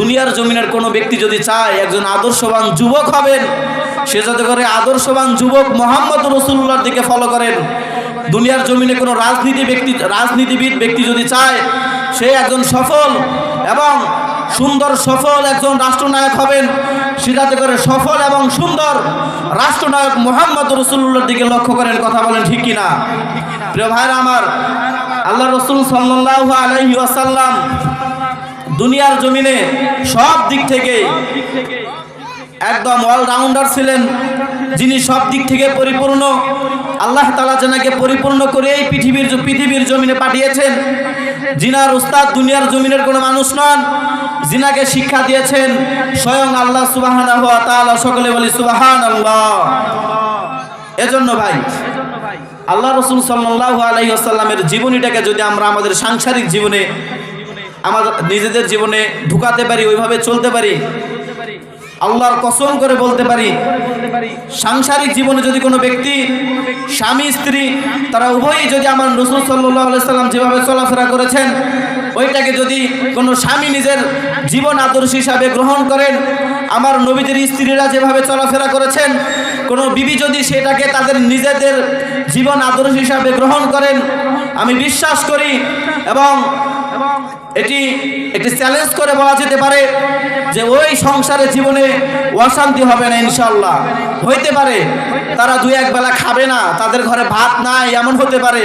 দুনিয়ার জমিনের কোনো ব্যক্তি যদি চায়, একজন আদর্শবান যুবক হবেন, সে যাতে করে আদর্শবান যুবক মোহাম্মদ রসুল্লাহর দিকে ফলো করেন। দুনিয়ার জমিনে কোনো রাজনীতি ব্যক্তি, রাজনীতিবিদ ব্যক্তি যদি চায়, সে একজন সফল এবং সুন্দর সফল একজন রাষ্ট্রনায়ক হবেন। সে যাতে করে সফল এবং সুন্দর রাষ্ট্রনায়ক মোহাম্মদ রসুল্লাহর দিকে লক্ষ্য করেন, কথা বলেন ঠিক কিনা? প্রিয় ভাইরা আমার, আল্লাহ রসুল সাল্লাহ আলহি আসাল্লাম দুনিয়ার জমিনে সব দিক থেকে একদম অলরাউন্ডার ছিলেন। যিনি সব দিক থেকে পরিপূর্ণ। আল্লাহ তালা যেনাকে পরিপূর্ণ করে এই পৃথিবীর পৃথিবীর জমিনে পাঠিয়েছেন জিনার উস্তাদ দুনিয়ার জমিনের কোনো মানুষ নন জিনাকে শিক্ষা দিয়েছেন স্বয়ং আল্লাহ সুবাহান সকলে বলি সুবাহান আল্লাহ এজন্য ভাই, আল্লাহ রসুল সাল্লাহ আলাইসাল্লামের জীবনীটাকে যদি আমরা আমাদের সাংসারিক জীবনে আমাদের নিজেদের জীবনে ঢুকাতে পারি ওইভাবে চলতে পারি আল্লাহর কসম করে বলতে পারি, সাংসারিক জীবনে যদি কোনো ব্যক্তি, স্বামী, স্ত্রী, তারা উভয়ই যদি আমার রসুল সাল্লাহ সাল্লাম যেভাবে চলাফেরা করেছেন, ওইটাকে যদি কোনো স্বামী নিজের জীবন আদর্শ হিসাবে গ্রহণ করেন, আমার নবীদের স্ত্রীরা যেভাবে চলাফেরা করেছেন, কোনো বিবি যদি সেটাকে তাদের নিজেদের জীবন আদর্শ হিসাবে গ্রহণ করেন, আমি বিশ্বাস করি এবং এটি একটি চ্যালেঞ্জ করে বলা যেতে পারে যে ওই সংসারের জীবনে অশান্তি হবে না ইনশাল্লাহ হইতে পারে, তারা দুই এক বেলা খাবে না, তাদের ঘরে ভাত নাই, এমন হতে পারে।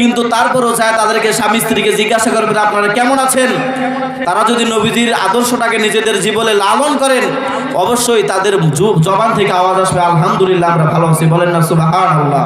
কিন্তু তারপরও চায় তাদেরকে স্বামী স্ত্রীকে জিজ্ঞাসা করবেন, আপনারা কেমন আছেন? তারা যদি নবীজির আদর্শটাকে নিজেদের জীবনে লালন করেন, অবশ্যই তাদের জবান থেকে আওয়াজ আসবে, আলহামদুলিল্লাহ, আমরা ভালো আছি। বলেন না সুবাহ আল্লাহ